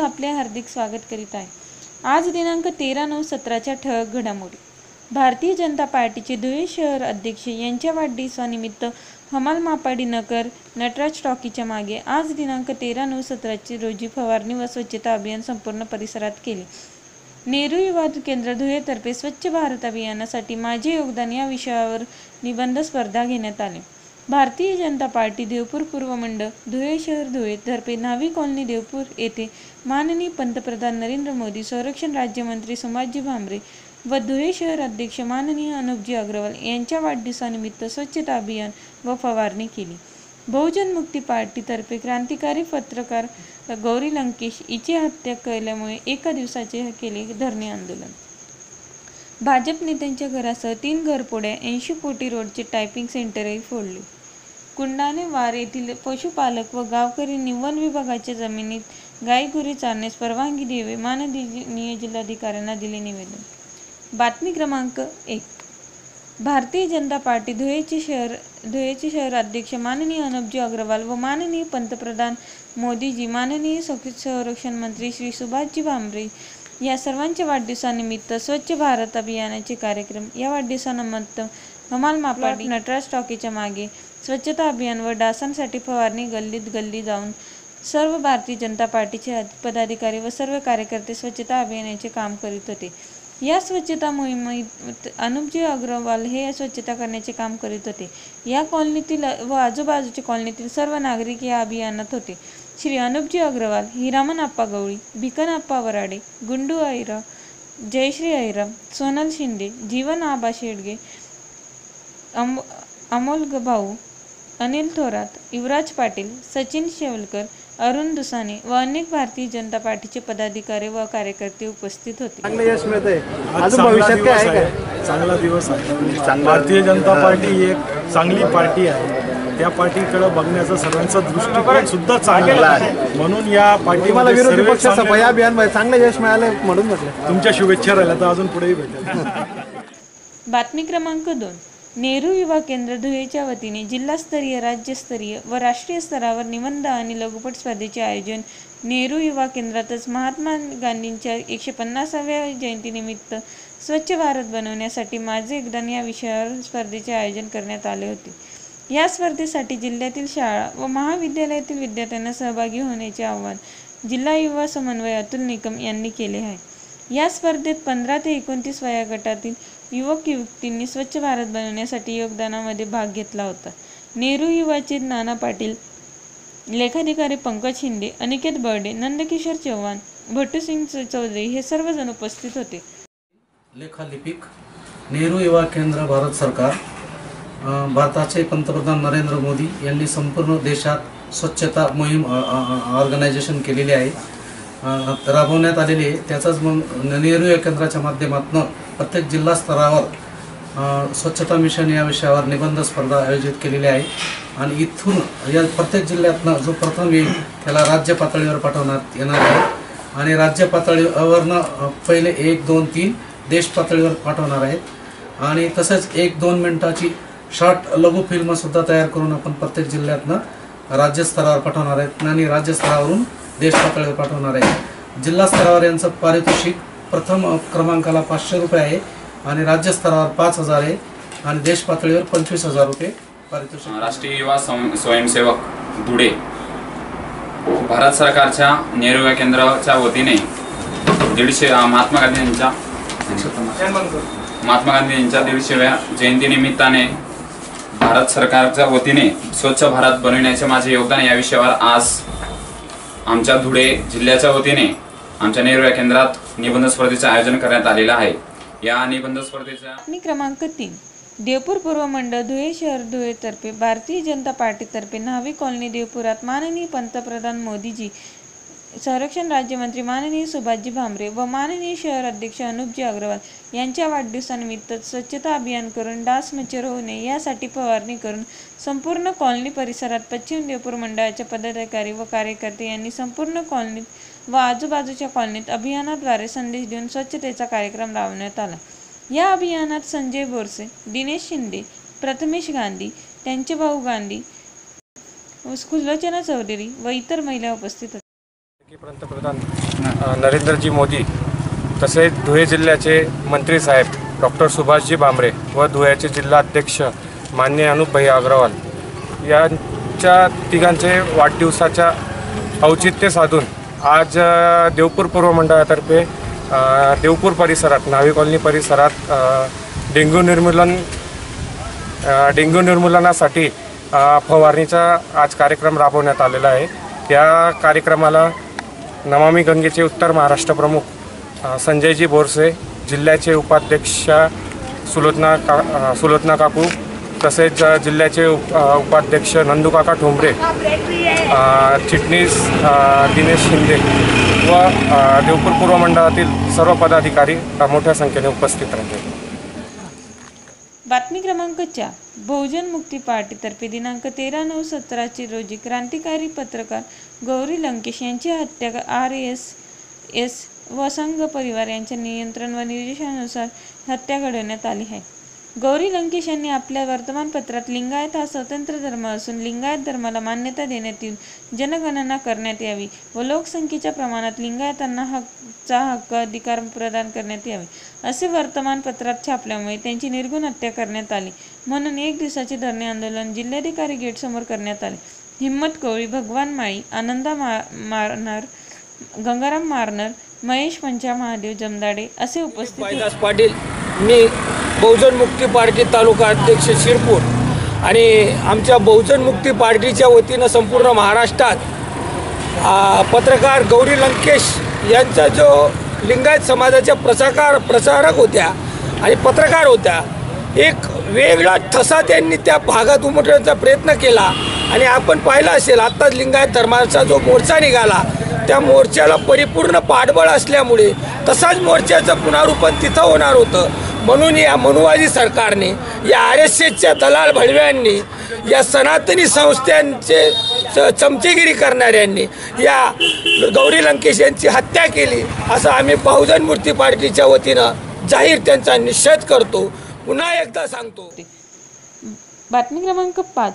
आपले हार्दिक स्वागत करीत आहे. आज दिनांक तेरा नऊ सतराच्या ठळक घडामोडी. भारतीय जनता पार्टीचे धुळे शहर अध्यक्ष यांच्या वाढदिवसानिमित्त हमाल मापाडी नगर नटराज टॉकीच्या मागे आज दिनांक तेरा नऊ सतराची रोजी फवारणी व स्वच्छता अभियान संपूर्ण परिसरात केले. नेहरू युवा केंद्र धुळेतर्फे स्वच्छ भारत अभियानासाठी माझे योगदान या विषयावर निबंध स्पर्धा घेण्यात आली. भारतीय जनता पार्टी देवपूर पूर्व मंडळ धुळे शहर धुळे तर्फे न्हावी कॉलनी देवपूर येथे माननीय पंतप्रधान नरेंद्र मोदी संरक्षण राज्यमंत्री सुभाषजी भामरे व धुळे शहर अध्यक्ष माननीय अनुपजी अग्रवाल यांच्या वाढदिवसानिमित्त स्वच्छता अभियान व फवारणी केली. बहुजन मुक्ती पार्टीतर्फे क्रांतिकारी पत्रकार गौरी लंकेश हिची हत्या केल्यामुळे एका दिवसाचे केले धरणे आंदोलन. भाजप नेत्यांच्या घरासह तीन घरपोड्या ऐंशी कोटी रोडचे टायपिंग सेंटरही फोडले. कुंडाने वार येथील पशुपालक व गावकऱ्यांनी वन विभागाच्या जमिनीत गायगुरी चारण्यास परवानगी द्यावी माननीय जिल्हाधिकाऱ्यांना दिले निवेदन. बातमी क्रमांक एक. भारतीय जनता पार्टी धुळेचे शहर धुळेचे शहर अध्यक्ष माननीय अनबजी अग्रवाल व माननीय पंतप्रधान मोदीजी माननीय संरक्षण मंत्री श्री सुभाषजी भामरे या सर्वांच्या वाढदिवसानिमित्त स्वच्छ भारत अभियानाचे कार्यक्रम या वाढदिवसानिमित्त हमाल मापाडी नटराज टॉकीच्या मागे. स्वच्छता अभियान व डासांसाठी फवारणी गल्लीत गल्ली जाऊन सर्व भारतीय जनता पार्टीचे पदाधिकारी व सर्व कार्यकर्ते स्वच्छता अभियानाचे काम करीत होते. या स्वच्छता मोहिमेत अनुपजी अग्रवाल हे स्वच्छता करण्याचे काम करीत होते. या कॉलनीतील व आजूबाजूच्या कॉलनीतील सर्व नागरिक या अभियानात होते. श्री अनुपजी अग्रवाल हिरामन आप्पा गवळी भिकन आप्पा वराडे गुंडू ऐरा जयश्री ऐरा सोनल शिंदे जीवन आबा शेडगे अम अमोल ग- भाऊ अनिल थोरात युवराज पाटील सचिन शेवलकर अरुण दुसाने व अनेक भारतीय जनता पार्टीचे पदाधिकारी व कार्यकर्ते उपस्थित होते. चांगलं यश मिळत आहे अजून चांगला भविष्यात काय दिवस आहे आहे. का चांगला दिवस आहे. भारतीय जनता पार्टी ही एक चांगली पार्टी आहे. त्या पार्टीकडे बघण्याचा सर्वांचा दृष्टिकोन सुद्धा चांगला आहे. म्हणून या तुम्हाला पार्टीमध्ये विरोधी सर्व पक्ष सफाई चांगले- अभियानमध्ये चांगलं यश मिळालं म्हणून म्हटलं. तुमच्या शुभेच्छा राहिल्या तर अजून पुढेही भेटेल. बातमी क्रमांक दोन. नेहरू युवा केंद्र धुळेच्या वतीने जिल्हास्तरीय राज्यस्तरीय व राष्ट्रीय स्तरावर निबंध आणि लघुपट स्पर्धेचे आयोजन नेहरू युवा केंद्रातच महात्मा गांधींच्या एकशे पन्नासाव्या जयंतीनिमित्त स्वच्छ भारत बनवण्यासाठी माझे योगदान या विषयावर स्पर्धेचे आयोजन करण्यात आले होते. या स्पर्धेसाठी जिल्ह्यातील शाळा व महाविद्यालयातील विद्यार्थ्यांना सहभागी होण्याचे आवाहन जिल्हा युवा समन्वय अतुल निकम यांनी केले आहे. या स्पर्धेत पंधरा ते एकोणतीस वयागटातील युवक युवतींनी स्वच्छ भारत बनवण्यासाठी योगदानामध्ये भाग घेतला होता. नेहरू युवाचित नाना पाटील लेखाधिकारी पंकज शिंदे अनिकेत बर्डे नंदकिशोर चव्हाण भट्टूसिंग चौधरी हे सर्वजण उपस्थित होते. लेखालिपिक नेहरू युवा केंद्र भारत सरकार भारताचे पंतप्रधान नरेंद्र मोदी यांनी संपूर्ण देशात स्वच्छता मोहीम ऑर्गनायझेशन केलेली आहे. राबवण्यात आलेली आहे. त्याचाच मग नेहरू या केंद्राच्या माध्यमातून प्रत्येक जिल्हा स्तरावर स्वच्छता मिशन या विषयावर निबंध स्पर्धा आयोजित केलेली आहे. आणि इथून या प्रत्येक जिल्ह्यातनं जो प्रथम येईल त्याला राज्य पातळीवर पाठवण्यात येणार आहे. आणि राज्य पातळीवरनं पहिले एक दोन तीन देश पातळीवर पाठवणार आहेत. आणि तसेच एक दोन मिनटाची शॉर्ट लघु फिल्मसुद्धा तयार करून आपण प्रत्येक जिल्ह्यातनं राज्यस्तरावर पाठवणार आहेत. आणि राज्यस्तरावरून देश पातळीवर पाठवणार आहे जिल्हा स्तरावर यांचं पारितोषिक प्रथम क्रमांकाला पाचशे रुपये आहे आणि राज्य स्तरावर पाच हजार आहे आणि देश पातळीवर पंचवीस हजार रुपये पारितोषिक. राष्ट्रीय युवा सं- स्वयंसेवक धुळे भारत सरकारच्या नेहरू युवा केंद्राच्या वतीने दीडशे अं, महात्मा गांधी यांच्या महात्मा गांधी यांच्या दीडशेव्या जयंतीनिमित्ताने भारत सरकारच्या वतीने स्वच्छ भारत बनविण्याचे माझे योगदान या विषयावर आज आमच्या धुळे जिल्ह्याच्या वतीने आमच्या नेहरू युवा केंद्रात निबंध स्पर्धेचे आयोजन करण्यात आलेलं आहे. या निबंध स्पर्धेच्या बातमी क्रमांक तीन. देवपूर पूर्व मंडळ धुळे शहर धुळेतर्फे भारतीय जनता पार्टीतर्फे न्हावी कॉलनी देवपुरात माननीय पंतप्रधान मोदीजी संरक्षण राज्यमंत्री माननीय सुभाषजी भामरे व माननीय शहर अध्यक्ष अनुपजी अग्रवाल यांच्या वाढदिवसानिमित्त स्वच्छता अभियान करून डास मच्छर होऊ नये यासाठी फवारणी करून संपूर्ण कॉलनी परिसरात पश्चिम देवपूर मंडळाच्या पदाधिकारी व कार्यकर्ते यांनी संपूर्ण कॉलनीत व आजूबाजूच्या कॉलनीत अभियानाद्वारे संदेश देऊन स्वच्छतेचा कार्यक्रम राबवण्यात आला. या अभियानात संजय बोरसे दिनेश शिंदे प्रथमेश गांधी त्यांचे भाऊ गांधी सुलोचना चौधरी व इतर महिला उपस्थित होत्या. पंतप्रधान नरेंद्रजी मोदी तसेच धुळे जिल्ह्याचे मंत्री साहेब डॉक्टर सुभाषजी भामरे व धुळ्याचे जिल्हाध्यक्ष मान्य अनुपभाई अग्रवाल यांच्या तिघांचे वाढदिवसाच्या औचित्य साधून आज देवपूर पूर्व मंडळातर्फे देवपूर परिसरात न्हावी कॉलनी परिसरात डेंग्यू निर्मूलन डेंग्यू निर्मूलनासाठी फवारणीचा आज कार्यक्रम राबवण्यात आलेला आहे. या कार्यक्रमाला नमामी गंगेचे उत्तर महाराष्ट्र प्रमुख संजयजी बोरसे जिल्ह्याचे उपाध्यक्ष सुलोचना का सुलोचना काकू तसेच जिल्ह्याचे उप उपाध्यक्ष नंदूकाका ठोंबरे चिटणीस दिनेश शिंदे व देवपूर पूर्व मंडळातील सर्व पदाधिकारी मोठ्या संख्येने उपस्थित राहिले बातमी क्रमांक चार बहुजन मुक्ती पार्टीतर्फे दिनांक तेरा नऊ सतराची रोजी क्रांतिकारी पत्रकार गौरी लंकेश यांची हत्या आर एस एस व संघ परिवार यांच्या नियंत्रण व निर्देशानुसार हत्या घडवण्यात आली आहे. गौरी लंकेश यांनी आपल्या वर्तमानपत्रात लिंगायत हा स्वतंत्र धर्म असून लिंगायत धर्माला मान्यता देण्यात येऊन जनगणना करण्यात यावी व लोकसंख्येच्या प्रमाणात लिंगायतांना हक्कचा हक्क अधिकार प्रदान करण्यात यावे असे वर्तमानपत्रात छापल्यामुळे त्यांची निर्गुण हत्या करण्यात आली. म्हणून एक दिवसाचे धरणे आंदोलन जिल्हाधिकारी गेटसमोर करण्यात आले. हिम्मत कोळी भगवान माळी आनंदा मा मारणार गंगाराम मारणार महेश पंचा महादेव जमदाडे असे उपस्थित पाटील मी बहुजन मुक्ती पार्टी तालुका अध्यक्ष शिरपूर आणि आमच्या बहुजन मुक्ती पार्टीच्या वतीनं संपूर्ण महाराष्ट्रात पत्रकार गौरी लंकेश यांचा जो लिंगायत समाजाच्या प्रसाकार प्रसारक होत्या आणि पत्रकार होत्या एक वेगळा ठसा त्यांनी त्या भागात उमटण्याचा प्रयत्न केला आणि आपण पाहिलं असेल आत्ताच लिंगायत धर्माचा जो मोर्चा निघाला त्या मोर्चाला परिपूर्ण पाठबळ असल्यामुळे तसाच मोर्चाचं पुनरुपण तिथं होणार होतं. म्हणून या मनुवादी सरकारने या आर एस एसच्या दलाल भडव्यांनी या सनातनी संस्थांचे च- चमचेगिरी करणाऱ्यांनी या गौरी लंकेश यांची हत्या केली असं आम्ही बहुजन मूर्ती पार्टीच्या वतीनं जाहीर त्यांचा निषेध करतो. पुन्हा एकदा सांगतो. बातमी क्रमांक पाच.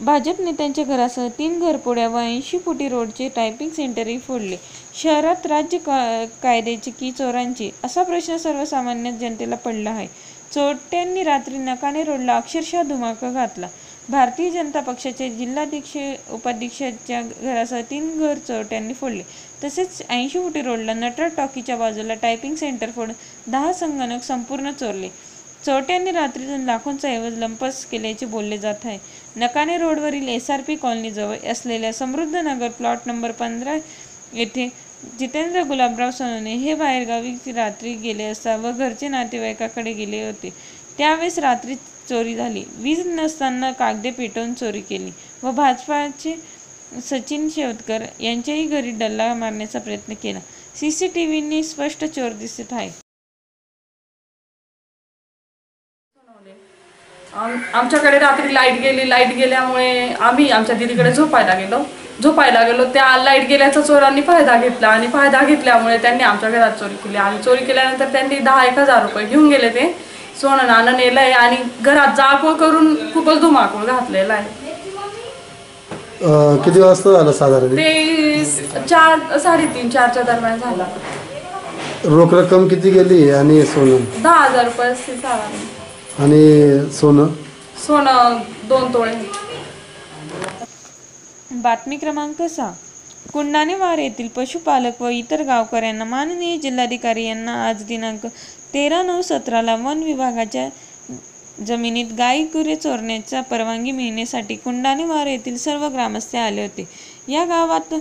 भाजप नेत्यांच्या घरासह तीन घरपोड्या व ऐंशी फुटी रोडचे टायपिंग सेंटरही फोडले. शहरात राज्य का कायद्याची की चोरांची? असा प्रश्न सर्वसामान्य जनतेला पडला आहे. चोरट्यांनी रात्री नकाने रोडला अक्षरशः धुमाका घातला. भारतीय जनता पक्षाचे जिल्हाध्यक्ष उपाध्यक्षाच्या घरासह तीन घर चोरट्यांनी फोडले. तसेच ऐंशी फुटी रोडला नटराज टॉकीच्या बाजूला टायपिंग सेंटर फोडून दहा संगणक संपूर्ण चोरले. चोरट्यांनी रात्रीतून लाखोंचा ऐवज लंपस केल्याचे बोलले जात आहे. नकाने रोडवरील एस आर पी कॉलनीजवळ असलेल्या समृद्ध नगर प्लॉट नंबर पंधरा येथे जितेंद्र गुलाबराव सोनवणे हे बाहेरगावी रात्री गेले असता व घरचे नातेवाईकाकडे गेले होते. त्यावेळेस रात्री चोरी झाली. वीज नसताना कागदे पेटवून चोरी केली व भाजपाचे सचिन शेवतकर यांच्याही घरी डल्ला मारण्याचा प्रयत्न केला. सी सी टी व्हीने स्पष्ट चोर दिसत आहे. आमच्याकडे रात्री लाइट गेली लाइट गेल्यामुळे आम्ही आमच्या दिदीकडे झोपायला गेलो. झोपायला गेलो त्या लाइट गेल्याचा चोरांनी फायदा घेतला आणि फायदा घेतल्यामुळे त्यांनी आमच्या घरात चोरी केली आणि चोरी केल्यानंतर त्यांनी दहा एक हजार रुपये घेऊन गेले ते. सोनं नाणं नेलंय आणि घरात जाळपोळ करून खूपच धुमाकूळ घातलेला आहे. किती वाजता झालं साधारण? ते चार साडेतीन चारच्या दरम्यान झाला. रोख रक्कम किती गेली आणि सोनं? दहा हजार रुपये. आणि सोनं? सोनं दोन तोळे. बातमी क्रमांक सहा. कुंडाणेवार येथील पशुपालक व इतर गावकऱ्यांना माननीय जिल्हाधिकारी यांना आज दिनांक तेरा नऊ सतराला वन विभागाच्या जमिनीत गाई गुरे चोरण्याचा परवानगी मिळण्यासाठी कुंडाणेवार येथील सर्व ग्रामस्थ आले होते. या गावात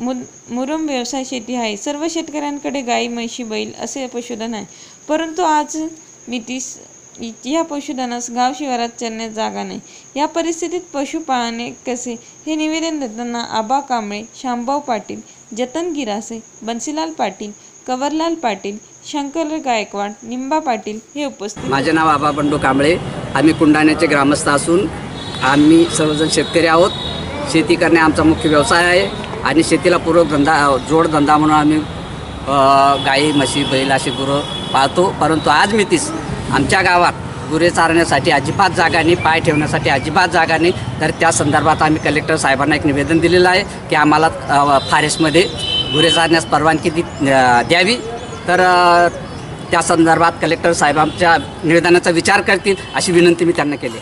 मु मुरुम व्यवसाय शेती आहे. सर्व शेतकऱ्यांकडे गाई म्हशी बैल असे पशुधन आहे. परंतु आज मितीस या पशुधनास गाव शिवारात चरण्यास जागा नाही. या परिस्थितीत पशु पाळणे कसे? हे निवेदन देताना आबा कांबळे शांभाऊ पाटील जतन गिरासे बन्सीलाल पाटील कवरलाल पाटील शंकर गायकवाड निंबा पाटील हे उपस्थित माझे नाव आबा बंडू कांबळे. आम्ही कुंडाण्याचे ग्रामस्थ असून आम्ही सर्वजण शेतकरी आहोत. शेती करणे आमचा मुख्य व्यवसाय आहे आणि शेतीला पूरक धंदा जोडधंदा म्हणून आम्ही गाई म्हशी बैल अशी गुरं पाळतो. परंतु आज मी तीस आमच्या गावात गुरे चारण्यासाठी अजिबात जागा नाही पाय ठेवण्यासाठी अजिबात जागा नाही. तर त्या संदर्भात आम्ही कलेक्टर साहेबांना एक निवेदन दिलेलं आहे की आम्हाला फारेस्टमध्ये फॉरेस्टमध्ये गुरे चारण्यास परवानगी दि द्यावी. तर त्या संदर्भात कलेक्टर साहेबांच्या निवेदनाचा विचार करतील अशी विनंती मी त्यांना केली